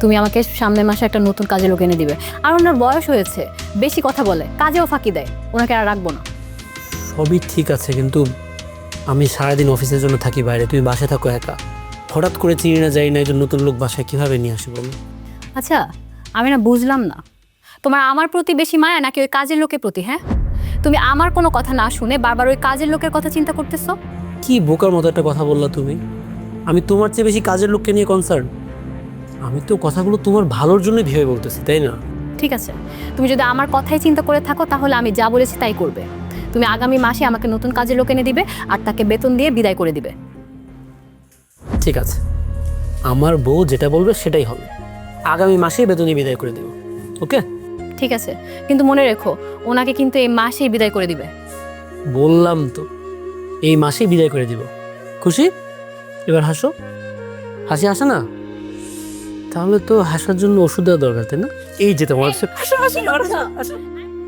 তুমি আমাকে সামনের মাসে একটা নতুন কাজে লোক এনে দিবে। আর ওনার বয়স হয়েছে বেশি কথা বলে কাজেও ফাঁকি দেয় ওনাকে আর রাখব না। সবই ঠিক আছে কিন্তু আমি সারাদিন অফিসের জন্য থাকি বাইরে তুমি বাসায় থাকো একা। হঠাৎ করে চিনি না যাই না একজন নতুন লোক বাসায় কীভাবে নিয়ে আসি বলো? আচ্ছা আমি না বুঝলাম না। তোমার আমার প্রতি বেশি মায়া নাকি ওই কাজের লোকের প্রতি হ্যাঁ? তুমি আমার কোনো কথা না শুনে বারবার ওই কাজের লোকের কথা চিন্তা করতেছো? কি বোকার মতো একটা কথা বললা তুমি? আমি তোমার চেয়ে বেশি কাজের লোককে নিয়ে কনসার্ন আমি তো কথাগুলো তোমার ভালোর জন্যই ভেবে বলতেছি তাই না? ঠিক আছে। তুমি যদি আমার কথাই চিন্তা করে থাকো তাহলে আমি যা বলেছি তাই করবে। তুমি আগামী মাসে আমাকে নতুন কাজের লোক এনে দিবে আর তাকে বেতন দিয়ে বিদায় করে দিবে। ঠিক আছে। আমার বউ যেটা বলবে সেটাই হবে। আগামী মাসে বেতনে বিদায় করে দেবো ওকে? ঠিক আছে। কিন্তু মনে রেখো ওনাকে কিন্তু এই মাসেই বিদায় করে দিবে। বললাম তো এই মাসেই বিদায় করে দিব। খুশি? এবার হাসো। হাসি আসে না? তাহলে তো হাসার জন্য ওষুধ দেওয়া দরকার তাই না? এই যে তোমার